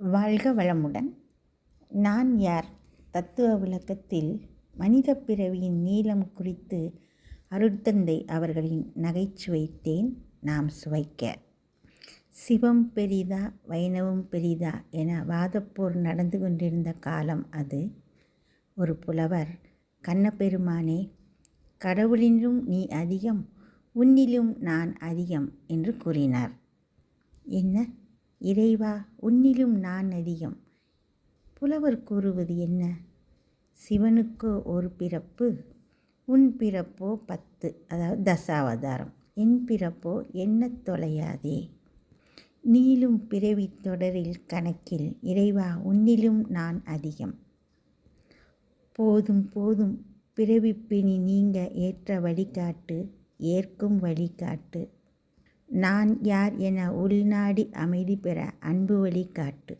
வாழ்க வளமுடன். நான் யார்? தத்துவ விளக்கத்தில் மனித பிறவியின் நீளம் குறித்து அருட்தந்தை அவர்களின் நகைச்சுவை தேன் நாம் சுவைக்க. சிவம் பெரிதா வைணவம் பெரிதா என வாதப்போர் நடந்து கொண்டிருந்த காலம் அது. ஒரு புலவர் கண்ணபெருமானே கடவுளிலும் நீ அதிகம் உன்னிலும் நான் அதிகம் என்று கூறினார். என்ன? இறைவா உன்னிலும் நான் அதிகம் புலவர் கூறுவது என்ன? சிவனுக்கு ஒரு பிறப்பு உன் பிறப்போ பத்து. அதாவது தசாவதாரம். என் பிறப்போ என்ன தொலையாதே. நீளும் பிறவி தொடரில் கணக்கில் இறைவா உன்னிலும் நான் அதிகம். போதும் போதும் பிறவிப்பினி நீங்க ஏற்ற வழிகாட்டு ஏற்கும் வழிகாட்டு. நான் யார் என உள்நாடி அமைதி பெற அன்பு வழிகாட்டு.